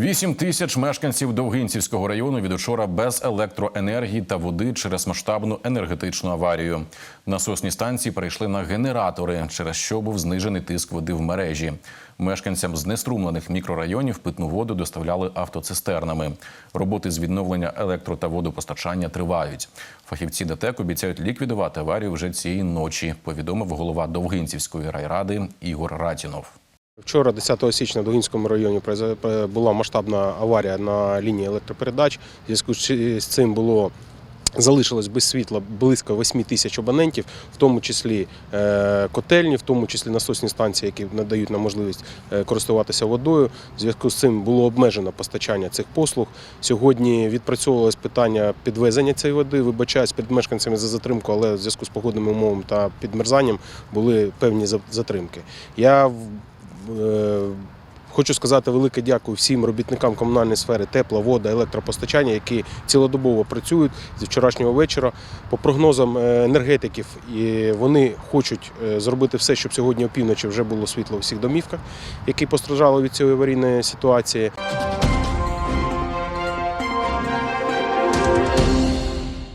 Вісім тисяч мешканців Довгинцівського району від учора без електроенергії та води через масштабну енергетичну аварію. Насосні станції перейшли на генератори, через що був знижений тиск води в мережі. Мешканцям знеструмлених мікрорайонів питну воду доставляли автоцистернами. Роботи з відновлення електро та водопостачання тривають. Фахівці ДТЕК обіцяють ліквідувати аварію вже цієї ночі. Повідомив голова Довгинцівської райради Ігор Ратінов. Вчора, 10 січня, в Дугінському районі була масштабна аварія на лінії електропередач. В зв'язку з цим було залишилось без світла близько 8 тисяч абонентів, в тому числі е, котельні, в тому числі насосні станції, які надають нам можливість е, користуватися водою. В зв'язку з цим було обмежено постачання цих послуг. Сьогодні відпрацьовувалось питання підвезення цієї води. Вибачаюсь перед мешканцями за затримку, але в зв'язку з погодними умовами та підмерзанням були певні за- затримки. Я Хочу сказати велике дякую всім робітникам комунальної сфери тепла, вода, електропостачання, які цілодобово працюють з вчорашнього вечора. По прогнозам е, енергетиків, вони хочуть е, зробити все, щоб сьогодні опівночі вже було світло у всіх домівках, які постраждали від цієї аварійної ситуації.